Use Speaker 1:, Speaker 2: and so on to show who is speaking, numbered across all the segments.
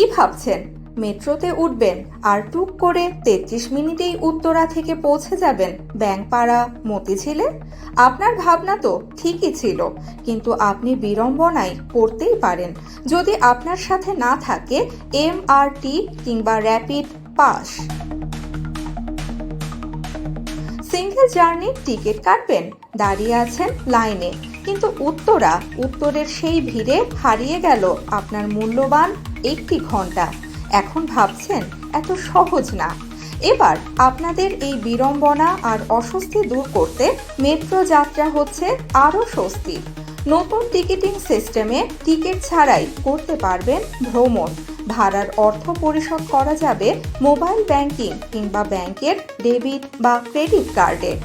Speaker 1: কি ভাবছেন? মেট্রোতে উঠবেন আর টুক করে তেত্রিশ মিনিটেই উত্তরা থেকে পৌঁছে যাবেন ব্যাংপাড়া মতিঝিলে? আপনার ভাবনা তো ঠিকই ছিল, কিন্তু আপনি বিড়ম্বনায় পড়তেই পারেন। যদি আপনার সাথে না থাকে এম আর টি কিংবা র্যাপিড পাস। সিঙ্গেল জার্নির টিকিট কাটবেন? দাঁড়িয়ে আছেন লাইনে। কিন্তু উত্তরা, উত্তরের সেই ভিড়ে হারিয়ে গেল আপনার মূল্যবান একটি ঘণ্টা। এখন ভাবছেন, এত সহজ না। এবার আপনাদের এই বিড়ম্বনা আর অস্বস্তি দূর করতে মেট্রো যাত্রা হচ্ছে আরও স্বস্তি। নতুন টিকিটিং সিস্টেমে টিকিট ছাড়াই করতে পারবেন ভ্রমণ। ভাড়ার অর্থ পরিশোধ করা যাবে মোবাইল ব্যাংকিং কিংবা ব্যাংকের ডেবিট বা ক্রেডিট কার্ডে।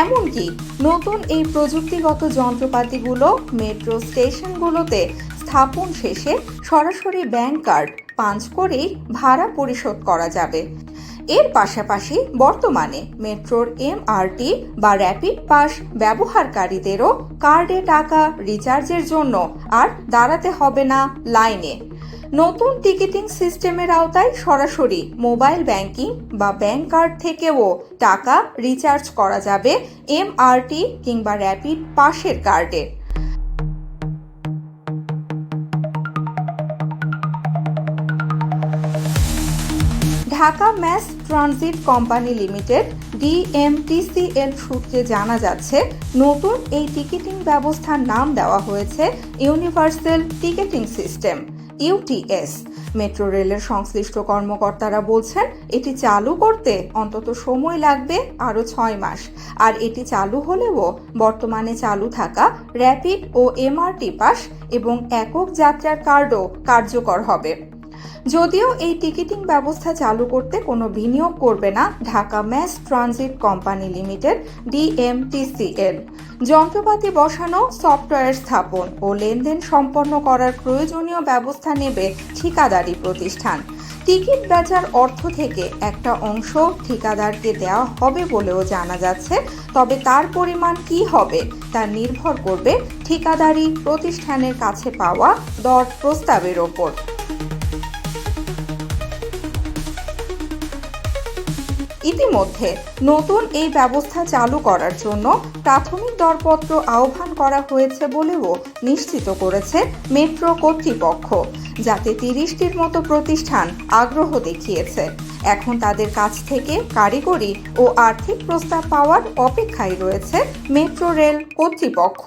Speaker 1: এমনকি নতুন এই প্রযুক্তিগত যন্ত্রপাতিগুলো মেট্রো স্টেশনগুলোতে স্থাপন শেষে সরাসরি ব্যাংক কার্ড পাঞ্চ করেই ভাড়া পরিশোধ করা যাবে। এর পাশাপাশি বর্তমানে মেট্রোর এমআরটি বা র্যাপিড পাস ব্যবহারকারীদেরও কার্ডে টাকা রিচার্জের জন্য আর দাঁড়াতে হবে না লাইনে। নতুন টিকিটিং সিস্টেমের আওতায় সরাসরি মোবাইল ব্যাংকিং বা ব্যাংক কার্ড থেকেও টাকা রিচার্জ করা যাবে এমআরটি কিংবা র্যাপিড পাশের কার্ডে। Dhaka mass transit company limited, DMTCL সূত্রে জানা যাচ্ছে, নতুন এই টিকিটিং ব্যবস্থার নাম দেওয়া হয়েছে universal ticketing system. UTS metro রেলের সংশ্লিষ্ট কর্মকর্তারা বলছেন, এটি চালু করতে অন্তত সময় লাগবে আরও ছয় মাস। আর এটি চালু হলেও বর্তমানে চালু থাকা র্যাপিড ও এমআরটি পাস এবং একক যাত্রার কার্ডও কার্যকর হবে। যদিও এই টিকিটিং ব্যবস্থা চালু করতে কোনো বিনিয়োগ করবে না Dhaka mass transit company limited, DMTCL. যন্ত্রপাতি বসানো, সফটওয়্যার স্থাপন ও লেনদেন সম্পন্ন করার প্রয়োজনীয় ব্যবস্থা নেবে ঠিকাদারি প্রতিষ্ঠান। টিকিট বেচার অর্থ থেকে একটা অংশ ঠিকাদারকে দেওয়া হবে বলেও জানা যাচ্ছে, তবে তার পরিমাণ কি হবে তা নির্ভর করবে ঠিকাদারি প্রতিষ্ঠানের কাছে পাওয়া দর প্রস্তাবের ওপর। ইতিমধ্যে নতুন এই ব্যবস্থা চালু করার জন্য প্রাথমিক দরপত্র আহ্বান করা হয়েছে বলেও নিশ্চিত করেছে মেট্রো কর্তৃপক্ষ, যাতে তিরিশটির মতো প্রতিষ্ঠান আগ্রহ দেখিয়েছে। এখন তাদের কাছ থেকে কারিগরি ও আর্থিক প্রস্তাব পাওয়ার অপেক্ষায় রয়েছে মেট্রো রেল কর্তৃপক্ষ।